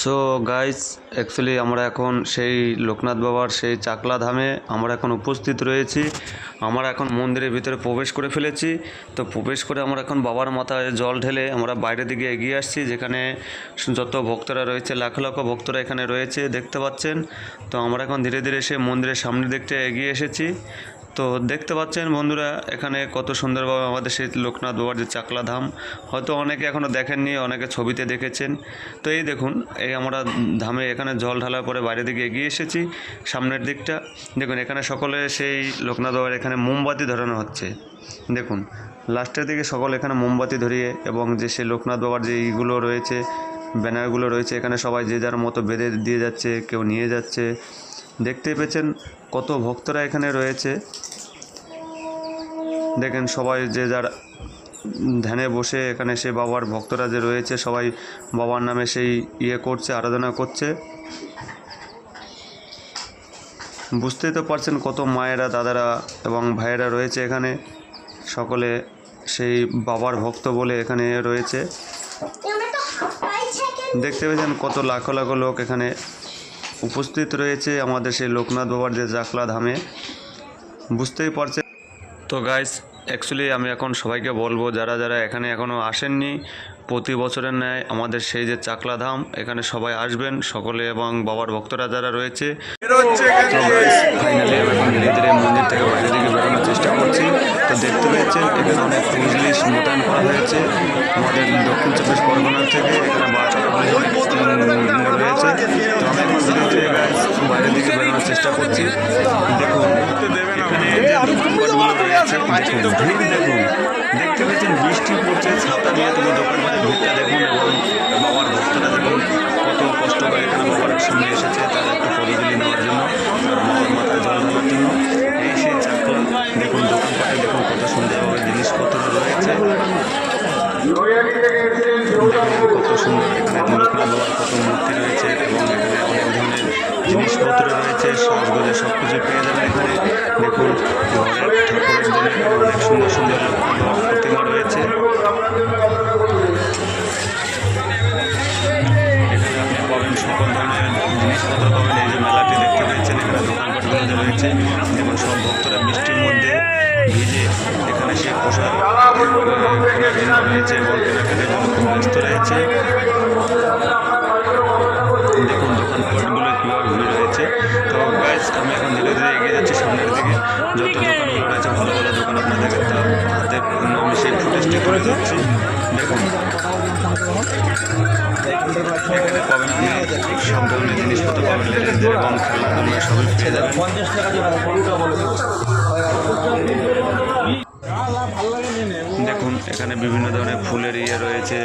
So guys actually আমরা এখন সেই লোকনাথ বাবার সেই চাকলা ধামে আমরা এখন উপস্থিত রয়েছি। আমরা এখন মন্দিরের ভিতরে প্রবেশ করে ফেলেছি। তো প্রবেশ করে আমরা এখন বাবার মাথায় জল ঢেলে আমরা বাইরের দিকে এগিয়ে আসছি, যেখানে যত ভক্তরা রয়েছে, লাখ লাখ ভক্তরা এখানে রয়েছে, দেখতে পাচ্ছেন। তো আমরা এখন ধীরে ধীরে সে মন্দিরের সামনের দিকটা এগিয়ে এসেছি। তো দেখতে পাচ্ছেন বন্ধুরা, এখানে কত সুন্দরভাবে আমাদের সেই লোকনাথ বাবার যে চাকলা ধাম হয়তো অনেকে এখনও দেখেননি, অনেকে ছবিতে দেখেছেন। তো এই দেখুন, এই আমরা ধামে এখানে জল ঢালার পরে বাইরের দিকে এগিয়ে এসেছি, সামনের দিকটা। দেখুন, এখানে সকলে সেই লোকনাথ বাবার এখানে মোমবাতি ধরানো হচ্ছে। দেখুন, লাস্টের দিকে সকলে এখানে মোমবাতি ধরিয়ে এবং যে সেই লোকনাথ বাবার যে ইগুলো রয়েছে, ব্যানারগুলো রয়েছে, এখানে সবাই যে যার মতো বেঁধে দিয়ে যাচ্ছে, কেউ নিয়ে যাচ্ছে। দেখতেই পেয়েছেন কত ভক্তরা এখানে রয়েছে। দেখেন সবাই যে যার ধ্যানে বসে এখানে সে বাবার ভক্তরা যে রয়েছে সবাই বাবার নামে সেই ইয়ে করছে আরাধনা করছে। বুঝতেই তো পারছেন কত মায়েরা দাদারা এবং ভাইয়েরা রয়েছে এখানে। সকলে সেই বাবার ভক্ত বলে এখানে রয়েছে। দেখতে পেয়েছেন কত লাখো লাখো লোক এখানে উপস্থিত রয়েছে আমাদের সেই লোকনাথ বাবার যে জাকলা ধামে। বুঝতেই পারছে তো গাইস অ্যাকচুয়ালি আমি এখন সবাইকে বলব, যারা যারা এখানে এখনও আসেননি, প্রতি বছরের ন্যায় আমাদের সেই যে চাকলা ধাম, এখানে সবাই আসবেন, সকলে এবং বাবার ভক্তরা যারা রয়েছে। মন্দির থেকে বাইরের দিকে বেরোনোর চেষ্টা দেখতে পেয়েছেন, এখানে অনেক পুলিশ মোতায়েন করা হয়েছে। আমাদের দক্ষিণ চব্বিশ পরগনার থেকে এখানে রয়েছে। তো আমি বাইরের দিকে বেরোনোর চেষ্টা করছি। দেখুন দেখুন দেখতে পেয়েছেন, বৃষ্টি পড়ছে, ছাতা নিয়ে তবু দোকানপাটের ভিড়টা দেখুন, এবং বাবার ভক্তরা দেখুন, কত কষ্ট করে এখানে বাবার সামনে এসেছে তারা একটু পদগুলি নেওয়ার জন্য আর বাবার মাথায় জল ঢালার জন্য এই সেই চাকলা দেখুন দোকানপাটে দেখুন কত সুন্দরভাবে জিনিসপত্র রয়েছে দেখুন কত সুন্দর এখানে লোকনাথ বাবার কত মূর্তি রয়েছে এবং এখানে অনেক ধরনের জিনিসপত্র রয়েছে, সাজগোজে সব কিছু পেয়ে যাবেন এখানে। দেখুন, ঘরের ঠাকুরের জন্য অনেক সুন্দর সুন্দর প্রতিমা রয়েছে। এখানে জিনিসপত্র মেলাটি দেখতে দেখুন সব ভক্তরা বৃষ্টির মধ্যে ভিজে এখানে সে পোশাক রয়েছে এবং ব্যস্ত রয়েছে। যত রয়েছে ভালো ভালো দোকান আপনাদেরকে হাতে আমি সেই ফুটেজটি করে দিচ্ছি দেখুন। সব ধরনের জিনিসপত্র পাবেন এবং সবই পেয়ে যাবেন। দেখুন, এখানে বিভিন্ন ধরনের ফুলের ইয়ে রয়েছে।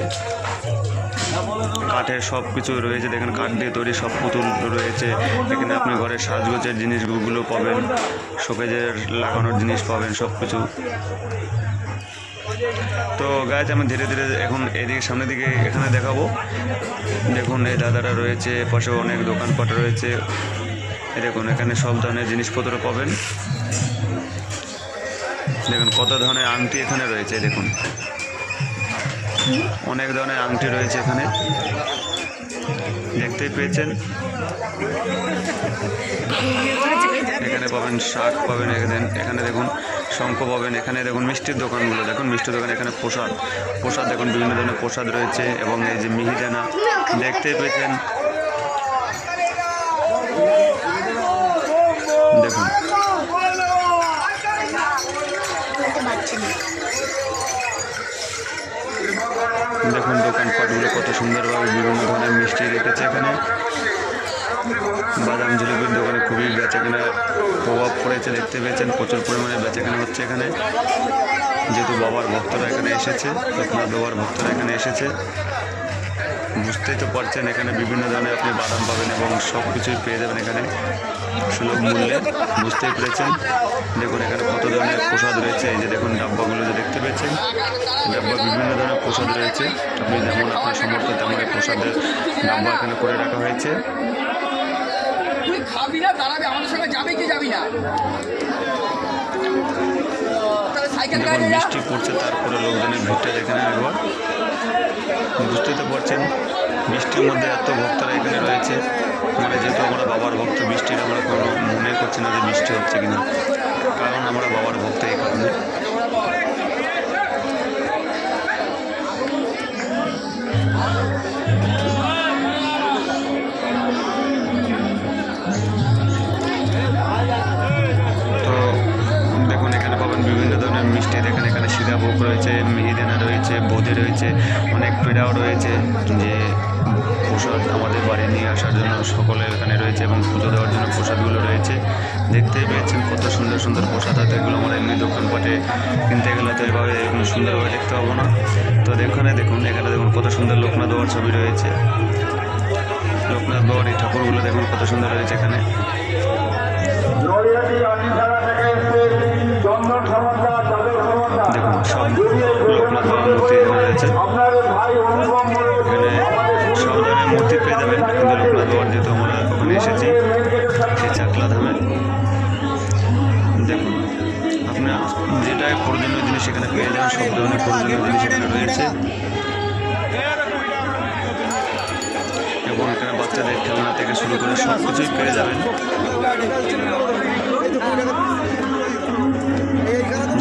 কাঠের সব কিছু রয়েছে, দেখেন কাঠ দিয়ে তৈরি সব পুতুল রয়েছে। এখানে আপনি ঘরের সাজগোজের জিনিসগুলো পাবেন, শোকেজের লাগানোর জিনিস পাবেন, সব কিছু। তো গাছ আমি ধীরে ধীরে এখন এদিকে সামনের দিকে এখানে দেখাবো। দেখুন, এই দাদারা রয়েছে, পাশে অনেক দোকানপাট রয়েছে। দেখুন, এখানে সব ধরনের জিনিসপত্র পাবেন। দেখুন, কত ধরনের আংটি এখানে রয়েছে, দেখুন। অনেক ধরনের আংটি রয়েছে এখানে। দেখতেই পেয়েছেন। এখানে পাবেন শাক পাবেন এখানে দেখুন, শঙ্খ পাবেন, এখানে দেখুন মিষ্টির দোকানগুলো। দেখুন, মিষ্টির দোকান এখানে প্রসাদ প্রসাদ দেখুন, বিভিন্ন ধরনের প্রসাদ রয়েছে এবং এই যে মিহিদানা, দেখতেই পেয়েছেন দেখুন দেখুন দোকানপাটগুলো কত সুন্দরভাবে বিভিন্ন ধরনের মিষ্টি রেখেছে এখানে। বাদাম জিলিপির দোকানে খুবই বেচাকেনা প্রভাব পড়েছে, দেখতে পেয়েছেন। প্রচুর পরিমাণে বেচাকেনা হচ্ছে এখানে। যেহেতু বাবার ভক্তরা এখানে এসেছে লোকনাথ বাবার ভক্তরা এখানে এসেছে। বুঝতেই তো পারছেন, এখানে বিভিন্ন ধরনের আপনি বাদাম পাবেন এবং সব কিছুই পেয়ে যাবেন এখানে। সুলভ মূল্যে, বুঝতেই পেরেছেন। দেখুন, এখানে কত ধরনের প্রসাদ রয়েছে। এই যে দেখুন, ডাব্বাগুলো যে দেখতে পেয়েছেন ডাব্বা বিভিন্ন ধরনের প্রসাদ রয়েছে। আপনি যেমন আপনার সমর্থ তেমন এই প্রসাদের ডাব্বা এখানে করে রাখা হয়েছে। যখন বৃষ্টি পড়ছে, তারপরে লোকজনের ভিড়টা যেখানে একবার। বুঝতেই তো পারছেন, বৃষ্টির মধ্যে এত ভক্তরা এখানে রয়েছে। মানে যেহেতু আমরা বাবার ভক্ত, বৃষ্টির আমরা কোনো মনে করছি না যে বৃষ্টি হচ্ছে কিনা। ধরনের মিষ্টি দেখেন এখানে সীতাভোগ রয়েছে মিহিদানা রয়েছে, বোঁদে রয়েছে, অনেক পেড়াও রয়েছে যে প্রসাদ আমাদের বাড়ি নিয়ে আসার জন্য সকলে এখানে রয়েছে এবং পুজো দেওয়ার জন্য প্রসাদগুলো রয়েছে। দেখতেই পেয়েছেন কত সুন্দর সুন্দর প্রসাদ হয়তো এগুলো আমরা এমনি দোকানপাটে কিনতে গেলে তো এভাবে এরকম সুন্দরভাবে দেখতে পাবো না। তো এখানে দেখুন এখানে দেখুন কত সুন্দর লোকনাথ বাবার ছবি রয়েছে। লোকনাথ বাবার এই ঠাকুরগুলো দেখুন কত সুন্দর রয়েছে এখানে। দেখুন আপনার যেটা প্রয়োজনীয় জিনিস এখানে পেয়ে যাবেন, সব ধরনের প্রয়োজনীয় জিনিস এখানে রয়েছে। এবং এখানে বাচ্চাদের খেলনা থেকে শুরু করে সব কিছুই পেয়ে যাবেন।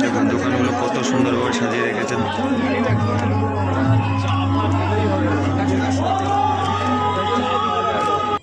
দেখুন, দোকানগুলো কত সুন্দরভাবে সাজিয়ে রেখেছেন।